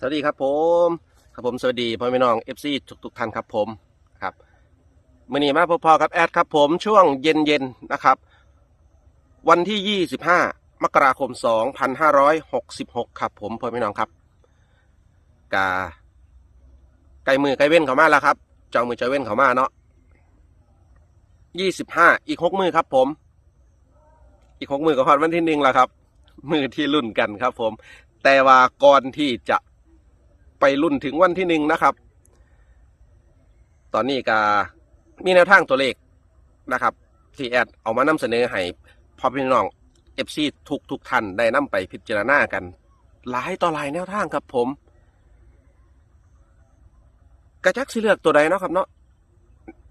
สวัสดีครับผมครับผมสวัสดีพ่อแม่น้องเอฟซีทุกๆท่านครับผมครับมื่อนี้มาพอๆกับแอดครับผมช่วงเย็นๆนะครับ วันที่ 25 มกราคม 2566 ครับผมพ่อแม่น้องครับกาไกลมือไกลเว้นเขามาแล้วครับเจ้ามือเจ้าเว้นเขามาเนาะ25 อีกหกมือครับผม อีกหกมือก็ฮอดวันที่หนึ่งแล้วครับ มือที่รุ่นกันครับผมแต่ว่าก่อนที่จะ ไปรุ่นถึงวันที่หนึ่งนะครับ ตอนนี้ก็มีแนวทางตัวเลขนะครับที่แอดเอามานำเสนอให้พ่อพี่น้องเอฟซีทุกทุกท่านได้นำไปพิจารณากัน หลายต่อหลายแนวทางครับผม กระจักสิเลือกตัวใดเนาะครับเนาะ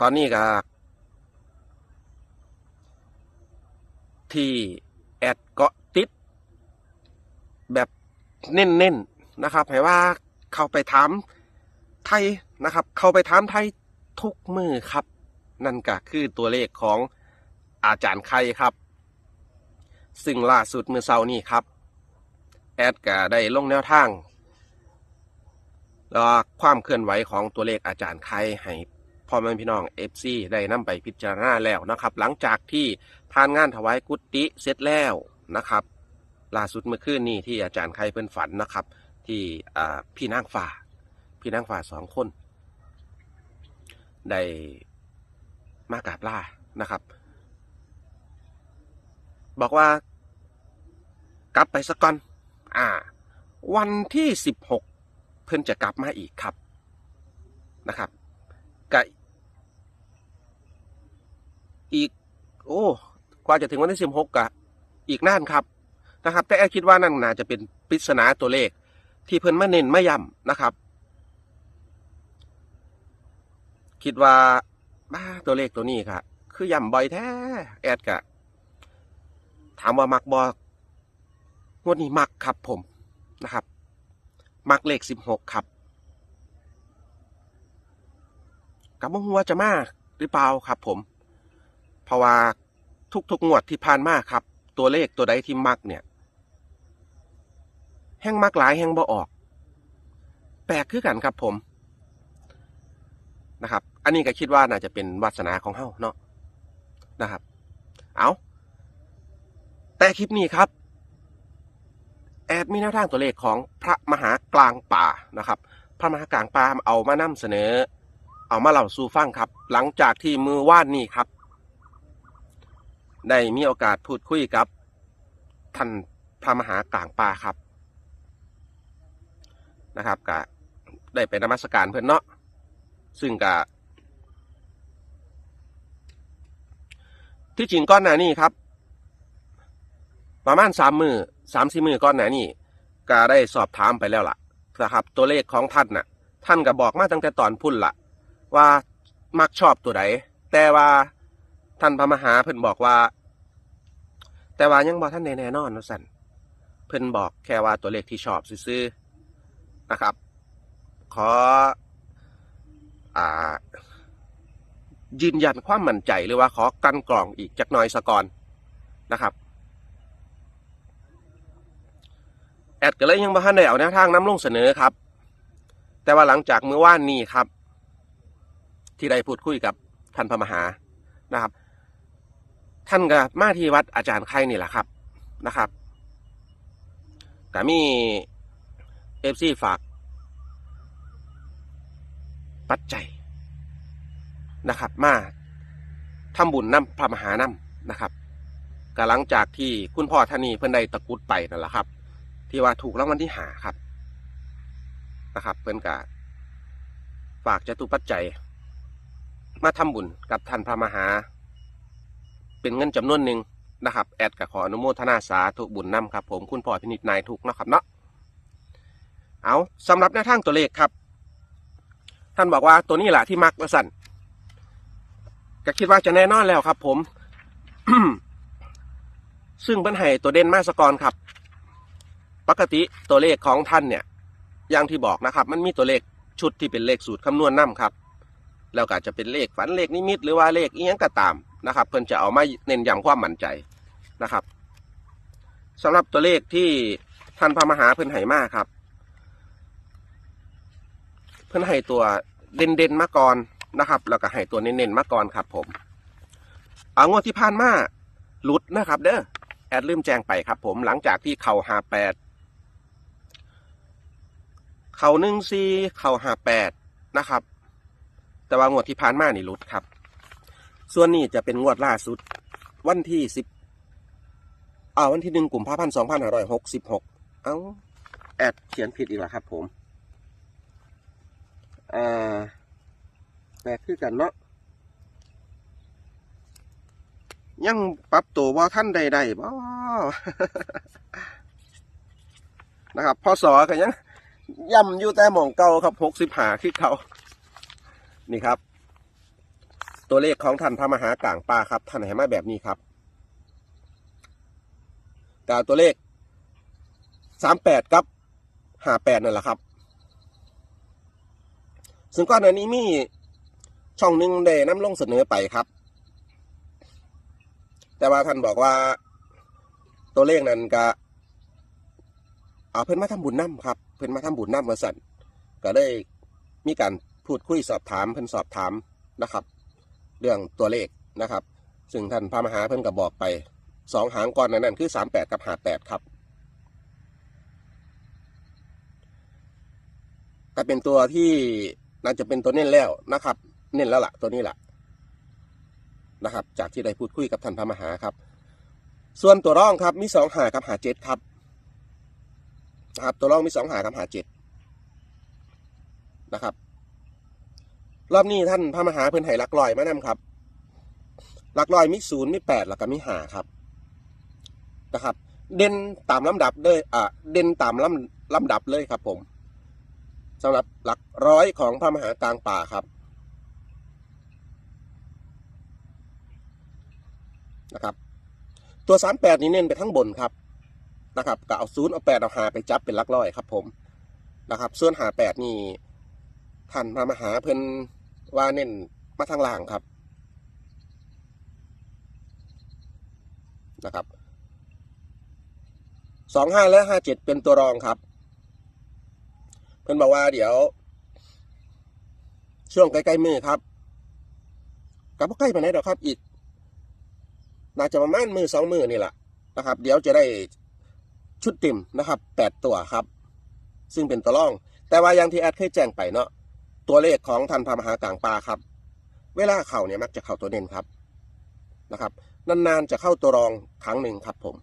ตอนนี้ก็ที่แอดเกาะติดแบบเน้นๆนะครับให้ว่า เข้าไปถามไทยนะครับ เข้าไปถามไทยทุกมือครับ นั่นก็คือตัวเลขของอาจารย์ไข่ครับ ซึ่งล่าสุดมือเซาร์นี่ครับ แอดก็ได้ลงแนวทางแล้วก็ความเคลื่อนไหวของตัวเลขอาจารย์ไข่ให้พ่อแม่พี่น้องเอฟซีได้นำไปพิจารณาแล้วนะครับ หลังจากที่ผ่านงานถวายกุฏิเสร็จแล้วนะครับล่าสุดเมื่อคืนนี้ที่อาจารย์ไข่เพิ่นฝันนะครับ ที่พี่นางฟ้าพี่นางฟ้าสองคน ได้มากราบลานะครับ บอกว่ากลับไปสักก่อน อ่า วันที่สิบหกเพิ่นจะกลับมาอีกครับนะครับกะอีก โอ้กว่าจะถึงวันที่สิบหกกะอีกนานครับนะครับ แต่แอคิดว่านั่นน่าจะเป็นปริศนาตัวเลข ที่เพิ่นมาเน้นมาย้ำนะครับ คิดว่าบ้าตัวเลขตัวนี้ครับคือย้ำบ่อยแท้แอดกะ ถามว่ามักบอกงวดนี้มักครับผมนะครับ มักเลขสิบหกครับกับบ่ฮู้ว่าจะมาหรือเปล่าครับ ผม เพราะว่าทุกๆงวดที่ผ่านมาครับ ตัวเลขตัวใดที่มักเนี่ย แห้งมักหลายแห้งบ่ออก แปลกคือกันครับผมนะครับ อันนี้ก็คิดว่าน่าจะเป็นวาสนาของเฮาเนาะนะครับ เอาแต่คลิปนี้ครับ แอดมีแนวทางตัวเลขของพระมหากลางป่านะครับ พระมหากลางป่าเอามานำเสนอ เอามาเล่าสู่ฟังครับ หลังจากที่มือว่านนี่ครับ ได้มีโอกาสพูดคุยกับท่านพระมหากลางป่าครับ นะครับก็ได้ไปนมัสการเพื่อนเนาะซึ่งก็ที่จริงก้อนหนานี้ครับ ประมาณสามมือสามสี่มือก้อนหนานี้ก็ได้สอบถามไปแล้วล่ะนะครับ ตัวเลขของท่านน่ะ ท่านก็บอกมาตั้งแต่ตอนพุ่นละว่ามักชอบตัวใดแต่ว่าท่านพระมหาเพิ่นบอกว่า แต่ว่ายังบอกท่านแน่ๆนอนว่าสั่นเพิ่นบอกแค่ว่าตัวเลขที่ชอบซื้อ นะครับ ขออ่ายืนยันความมั่นใจหรือว่าขอกันกรองอีกจักน่อยสะก่อนนะครับแอดก็เลยยังบ่ทันได้เอาแนวทางน้ำลงเสนอครับ แต่ว่าหลังจากเมื่อวานนี้ครับ ที่ได้พูดคุยกับท่านพระมหานะครับ ท่านก็มาที่วัดอาจารย์ไข่นี่แหละครับนะครับก็มี เอฟซีฝาก ปัจจัยนะครับ มาทำบุญนำพระมหานำนะครับก็หลังจากที่คุณพ่อท่านนี้เพิ่นได้ตะกุดไปนั่นแหละครับ ที่ว่าถูกรางวัลที่หาครับนะครับ เพิ่นก็ฝากจตุปัจจัย มาทำบุญกับท่านพระมหา เป็นเงินจำนวนหนึ่งนะครับ แอดกับขออนุโมทนาสาธุบุญนำครับ ผมคุณพ่อพินิจนายทุกนะครับเนาะ เอาสำหรับแนวทางตัวเลขครับ ท่านบอกว่าตัวนี้แหละที่มักว่าสั่นก็คิดว่าจะแน่นอนแล้วครับ ผม ซึ่งเพิ่นให้ตัวเด่นมาสกอนครับ ปกติตัวเลขของท่านเนี่ย อย่างที่บอกนะครับ มันมีตัวเลขชุดที่เป็นเลขสูตรคำนวณนำครับ แล้วก็จะเป็นเลขฝันเลขนิมิต หรือว่าเลขอีหยังก็ตามนะครับ เพิ่นจะเอามาเน้นย้ำความมั่นใจนะครับสำหรับตัวเลขที่ท่านพระมหาเพิ่นให้มาครับ พิ่นให้ตัวเด่นเด่นมาก่อนนะครับ แล้วก็ให้ตัวเน้นๆมาก่อนครับ ผมเอางวดที่ผ่านมาหลุดนะครับ เด้อแอดลืมแจ้งไปครับ ผมหลังจากที่เข่าหาแปดเข่าหนึ่งซีเข่าหาแปดนะครับ แต่ว่างวดที่ผ่านมานี่หลุดครับ ส่วนนี้จะเป็นงวดล่าสุด วันที่สิบอ่าวันที่หนึ่งกลุ่มภาพันธ์สองพันห้าร้อยหกสิบหกเอ้าแอดเขียนผิดอีกแล้วครับ ผม อ่าแปลกคือกันเนาะยังปรับตัวว่าท่านใดๆบ่นะครับพอสอก็ยังย่ำอยู่แต่หมองเก่าครับหกสิบหาคือเขานี่ครับ ตัวเลขของท่านพระมหากลางป่าครับ ท่านให้มาแบบนี้ครับกาตัวเลขสามแปดครับห้าแปดนั่นแหละครับ ซึ่งก่อนหน้านี้มีช่องหนึ่งได้นำลงเสนอไปครับ แต่ว่าท่านบอกว่าตัวเลขนั้นก็เอาเพิ่นมาทำบุญน้ำครับ เพิ่นมาทำบุญน้ำมาสั่นก็ได้มีการพูดคุยสอบถามเพิ่นสอบถามนะครับ เรื่องตัวเลขนะครับ ซึ่งท่านพระมหาเพิ่นก็บบอกไปสองหางก่อนนั้นนั่นคือสามแปดกับหาแปดครับก็เป็นตัวที่ น่าจะเป็นตัวเน้นแล้วนะครับ เน้นแล้วล่ะตัวนี้แหละนะครับ จากที่ได้พูดคุยกับท่านพระมหาครับ ส่วนตัวร่องครับมีสองหากับหาเจ็ดครับนะครับตัวร่องมีสองหากับหาเจ็ดนะครับ รอบนี้ท่านพระมหาเพิ่นไห้ลักลอยมานำครับลักลอยมีศูนย์มีแปดแล้วก็มีหาครับนะครับ เด่นตามลำดับเลยอ่าเด่นตามลำลำดับเลยครับผม สำหรับหลักร้อยของพระมหากลางป่าครับนะครับตัวสามแปดนี้เน้นไปทั้งบนครับนะครับก็เอาศูนย์เอาแปดเอาหาไปจับเป็นหลักร้อยครับผมนะครับ ส่วนหาแปดนี่ท่านพระมหาเพิ่นว่าเน้นมาทางล่างครับนะครับสองห้าและห้าเจ็ดเป็นตัวรองครับ เพื่อนบอกว่าเดี๋ยว ช่วงใกล้ๆมือครับกับใกล้ไปไหนเดี๋ยวครับ อีก น่าจะประมาณมือสองมือนี่แหละนะครับ เดี๋ยวจะได้ชุดเต็มนะครับแปดตัวครับ ซึ่งเป็นตัวร่อง แต่ว่าอย่างที่แอดเคยแจ้งไปเนาะตัวเลขของทันพามหากลางปลาครับ เวลาเข่าเนี่ยมักจะเข้าตัวเน้นครับนะครับ นานๆจะเข้าตัวรองครั้งหนึ่งครับผม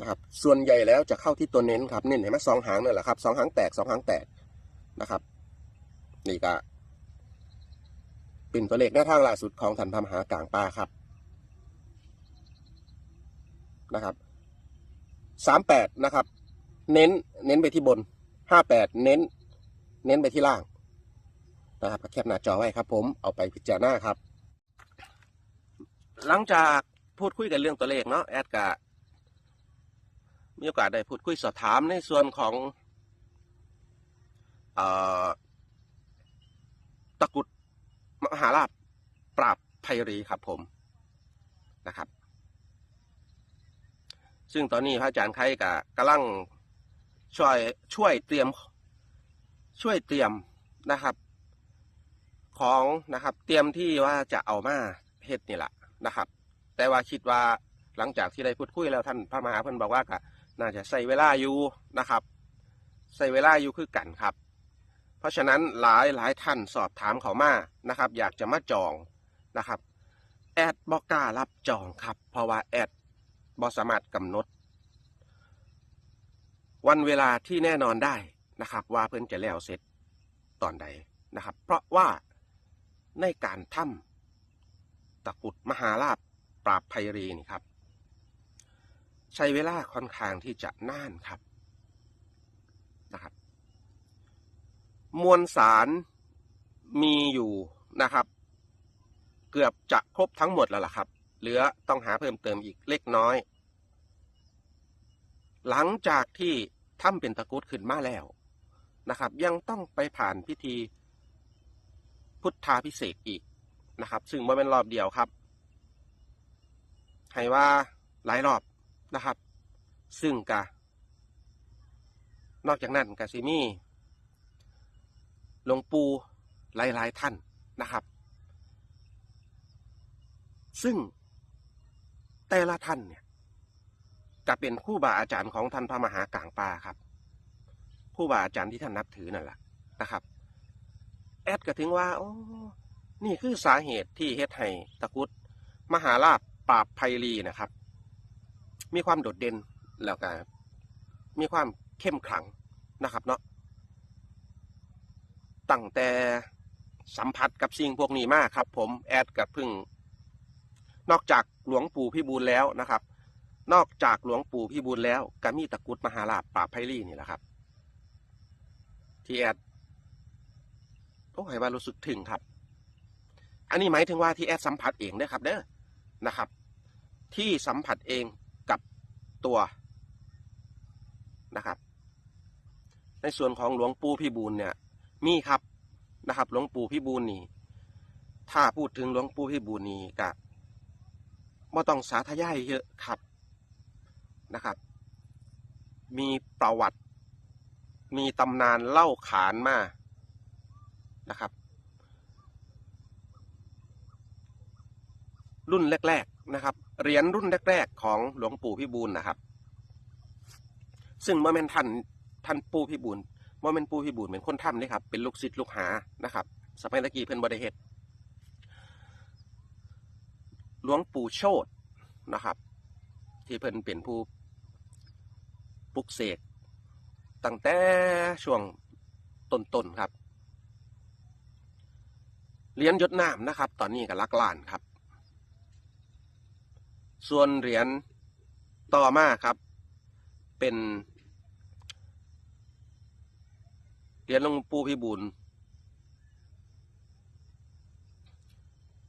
นะครับ ส่วนใหญ่แล้วจะเข้าที่ตัวเน้นครับเน้นเห็นไหมสองหางนั่นแหละครับสองหางแตกสองหางแตกนะครับนี่ก็เป็นตัวเลขหน้าทางล่าสุดของทันพมหากลางปลาครับนะครับสามแปดนะครับ เน้นเน้นไปที่บนห้าแปดเน้น เน้นไปที่ล่างนะครับแคปหน้าจอไว้ครับ ผมเอาไปพิจารณาครับ หลังจากพูดคุยกันเรื่องตัวเลขเนาะแอดกะ มีโอกาสได้พูดคุยสอบถามในส่วนของออตะกุดมหาลาภปราบภัยรีครับผมนะครับ ซึ่งตอนนี้พระอาจารย์ไข่กะกำลังช่วยช่วยเตรียมช่วยเตรียมนะครับ ของนะครับเตรียมที่ว่าจะเอามาเฮ็ดนี่แหละนะครับ แต่ว่าคิดว่าหลังจากที่ได้พูดคุยแล้วท่านพระมหาเพิ่นบอกว่าก็ น่าจะใส่เวลาอยู่นะครับ ใส่เวลาอยู่คือกันครับ เพราะฉะนั้นหลายหลายท่านสอบถามเขามานะครับ อยากจะมาจองนะครับแอดบอกกล้ารับจองครับ เพราะว่าแอดบอสามารถกำหนด วันเวลาที่แน่นอนได้นะครับ ว่าเพิ่นจะแล้วเสร็จตอนใดนะครับ เพราะว่าในการทำตะกุดมหาลาภปราบภัยรีนี่ครับ ใช้เวลาค่อนข้างที่จะนานครับนะครับ มวลสารมีอยู่นะครับ เกือบจะครบทั้งหมดแล้วล่ะครับ เหลือต้องหาเพิ่มเติมอีกเล็กน้อย หลังจากที่ทำเป็นตะกุดขึ้นมาแล้วนะครับ ยังต้องไปผ่านพิธีพุทธาพิเศษอีกนะครับ ซึ่งว่าเป็นรอบเดียวครับ ให้ว่าหลายรอบ นะครับ ซึ่งกะ นอกจากนั้นกะซิมีหลวงปู่หลาย ๆ ท่านนะครับ ซึ่งแต่ละท่านเนี่ยจะเป็นคู่บาอาจารย์ของท่านพระมหากลางปาครับ คู่บาอาจารย์ที่ท่านนับถือนั่นแหละนะครับ แอดก็ถึงว่าโอ้นี่คือสาเหตุที่เฮ็ดให้ตะกุดมหาลาภปราบภัยรีนะครับ มีความโดดเด่นแล้วก็มีความเข้มขลังนะครับเนาะตั้งแต่สัมผัสกับสิ่งพวกนี้มากครับ ผมแอดกับพึ่ง นอกจากหลวงปู่พี่บูลแล้วนะครับ นอกจากหลวงปู่พี่บูลแล้วก็มีตะกุดมหาลาภปราบภัยรีนี่แหละครับ ที่แอดโอ้ยว่ารู้สึกถึงครับ อันนี้หมายถึงว่าที่แอดสัมผัสเองเด้อครับเด้อนะครับ ที่สัมผัสเอง ตัวนะครับ ในส่วนของหลวงปู่พี่บูลเนี่ย มีครับนะครับ หลวงปู่พี่บูลนี่ ถ้าพูดถึงหลวงปู่พี่บูลนี่กะไม่ต้องสาธยายเยอะครับนะครับ มีประวัติ มีตำนานเล่าขานมานะครับ รุ่นแรก นะครับเหรียญรุ่นแรก ๆ ของหลวงปู่พิบูลนะครับ ซึ่งเมื่อแม่นท่านท่านปู่พิบูลเมื่อแม่นปู่พิบูลเป็นคนทำนี่ครับเป็นลูกศิษย์ลูกหานะครับสมัยตะกี้เพิ่นบริเหตุหลวงปู่โชตนะครับ ที่เพิ่นเป็นผู้ปลุกเสกตั้งแต่ช่วงต้นๆครับเหรียญยศน้ำนะครับ ตอนนี้ก็ลักลานครับ ส่วนเหรียญต่อมาครับ เป็นเหรียญหลวงปู่พิบูล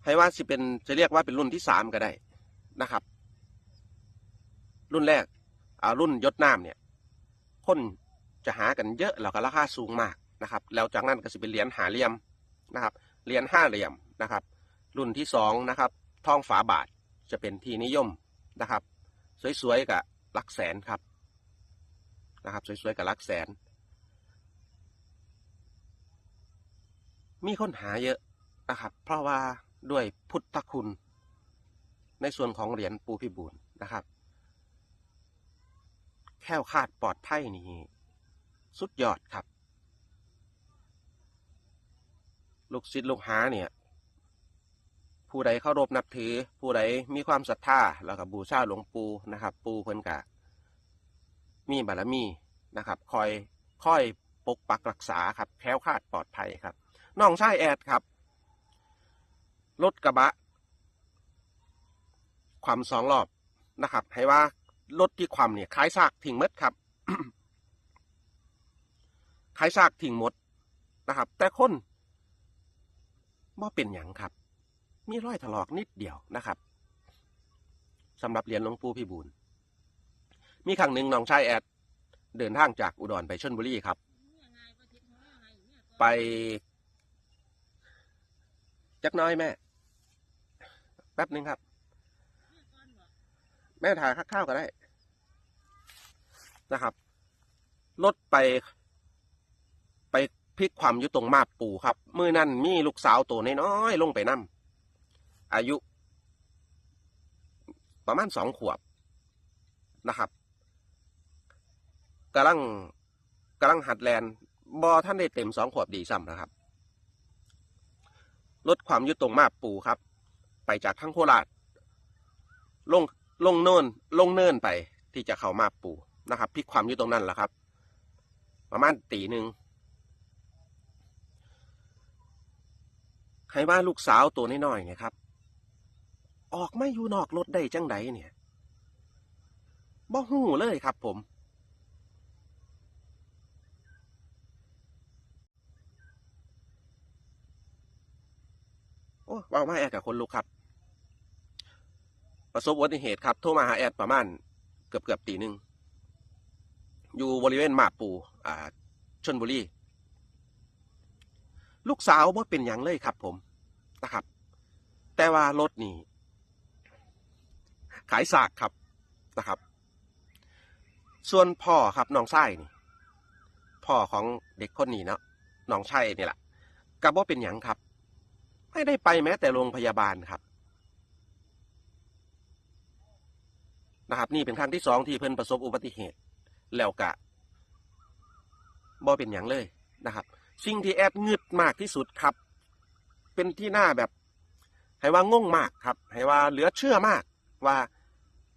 ให้ว่าสิเป็นจะเรียกว่าเป็นรุ่นที่สามก็ได้นะครับ รุ่นแรกอ่ารุ่นยศน้ำเนี่ยคนจะหากันเยอะแล้วก็ราคาสูงมากนะครับ แล้วจากนั้นก็จะเป็นเหรียญหาเหลี่ยมนะครับเหรียญห้าเหลี่ยมนะครับ รุ่นที่สองนะครับทองฝาบาท จะเป็นที่นิยมนะครับ สวยๆกับลักแสนครับนะครับ สวยๆกับลักแสน มีคนหาเยอะนะครับ เพราะว่าด้วยพุทธคุณ ในส่วนของเหรียญปูพิบูลนะครับ แค่วคาดปลอดภัยนี่สุดยอดครับ ลูกศิษย์ลูกหาเนี่ย ผู้ใดเคารพนับถือ ผู้ใดมีความศรัทธาแล้วก็บบูชาหลวงปู่นะครับ ปู่เพิ่นกะมีบารมีนะครับ คอยคอยปกปักรักษาครับแคล้วคลาดปลอดภัยครับน้องชายแอดครับรถกระบะ ความสองรอบนะครับ ให้ว่ารถที่ความเนี่ยคล้ายซากทิ้งมดครับคล้ายซากทิ้งหมดนะครับ แต่คนบ่เป็นอย่างครับ มีรอยถลอกนิดเดียวนะครับสำหรับเหรียญหลวงปู่พี่บูลมีครั้งหนึ่งน้องชายแอด เดินทางจากอุดรไปชลบุรีครับ ไปจักน้อยแม่ แป๊บหนึ่งครับ แม่ถ่ายข้าวก็ได้นะครับรถไปไปพลิกความอยู่ตรงมาบปู่ครับ มือนั่นมีลูกสาวตัวน้อยๆลงไปนั่ อายุ ประมาณสองขวบนะครับกำลังกำลังหัดแลนบอท่านได้เต็มสองขวบดีซ้ำนะครับ ลดความยุตรงมาบปู่ครับ ไปจากทั้งโคราชลงลงเนินลงเนินไปที่จะเข้ามาปู่นะครับพลิกความยุตรงนั้นแหละครับ ประมาณตีหนึ่งให้ว่าลูกสาวตัวน้อยๆนี่ยครับ ออกไม่อยู่นอกรถได้จังไดเนี่ยบ่หูเลยครับผม โอ้ว่ามาแอดกับคนลุกครับ ประสบอุบัติเหตุครับ โทรมาหาแอดประมาณเกือบเกือบตีหนึ่ง อยู่บริเวณมาปู อ่า ชนบุรี ลูกสาวว่าเป็นอย่างเลยครับผม นะครับ แต่ว่ารถนี่ ขายสากครับนะครับ ส่วนพ่อครับน้องไส้นี่พ่อของเด็กคนนี้เนาะน้องชายนี่แหละกับว่าเป็นหยังครับ ไม่ได้ไปแม้แต่โรงพยาบาลครับนะครับ นี่เป็นครั้งที่สองที่เพิ่นประสบอุบัติเหตุ แล้วกะบ่เป็นหยังเลยนะครับ สิ่งที่แอดงึดมากที่สุดครับ เป็นที่หน่าแบบ ให้ว่างงมากครับ ให้ว่าเหลือเชื่อมากว่า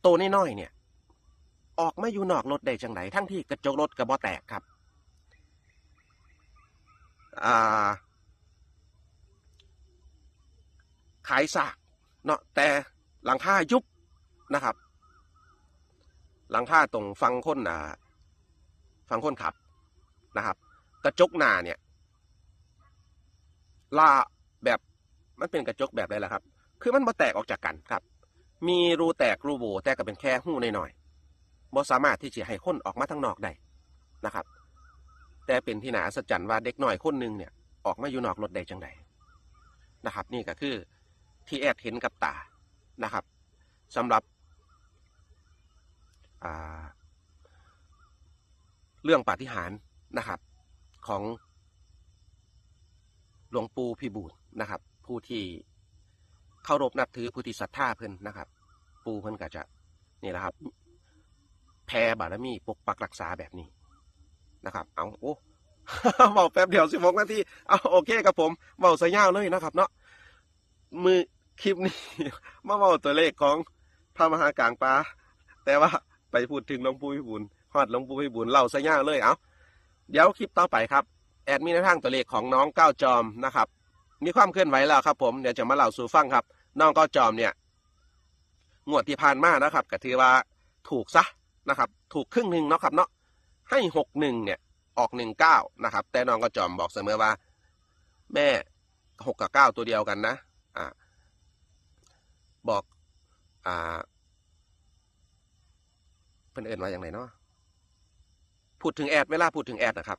โตน้อยๆเนี่ย ออกมาอยู่นอกรถได้จังไหนทั้งที่กระจกรถกระบอแตกครับาขายสากเนาะแต่หลังคายุบนะครับ หลังคาตรงฟังคนอ่าฟังคนขับนะครับ กระจกหน้าเนี่ยลาแบบมันเป็นกระจกแบบไรล่ะครับ คือมันบ่แตกออกจากกันครับ มีรูแตกรูโหวแต่ก็เป็นแค่หู้หน่อยๆบ่สามารถที่จะให้คนออกมาทางนอกได้นะครับ แต่เป็นที่น่าอัศจรรย์ว่าเด็กหน้อยคนหนึ่งเนี่ยออกมาอยู่นอกรถได้จังใดนะครับ นี่ก็คือที่แอดเห็นกับตานะครับสำหรับเรื่องปาฏิหาริย์นะครับของหลวงปู่พิบูลนะครับ ผู้ที่ เคารพนับถือผู้ที่ศรัทธาเพิ่นนะครับ ปู่เพิ่นก็จะนี่แหละครับแผ่บารมีปกปักรักษาแบบนี้นะครับ เอาโอ้เบาแป๊บเดียวสิบหกนาทีเอาโอเคครับผมเบาสยาวเลยนะครับ เนาะมือคลิปนี้มาเบาตัวเลขของพระมหากลางปลาแต่ว่าไปพูดถึงหลวงปู่พิบูลฮอดหลวงปู่พิบูลเล่าสยาวเลยเอาเดี๋ยวคลิปต่อไปครับ แอดมินในทางตัวเลขของน้องก้าวจอมนะครับ มีความเคลื่อนไหวแล้วครับ ผมเดี๋ยวจะมาเล่าสู่ฟังครับ น้องก้าวจอมเนี่ยงวดที่ผ่านมานะครับก็ถือว่าถูกซะนะครับ ถูกครึ่งหนึ่งเนาะครับเนาะให้หกหนึ่งเนี่ยออกหนึ่งเก้านะครับ แต่น้องก็จอมบอกเสมอว่า แม่หกกับเก้าตัวเดียวกันนะอ่าบอกอ่าเพิ่นเอินว่าอย่างไรเนาะพูดถึงแอดเวลาพูดถึงแอดนะครับ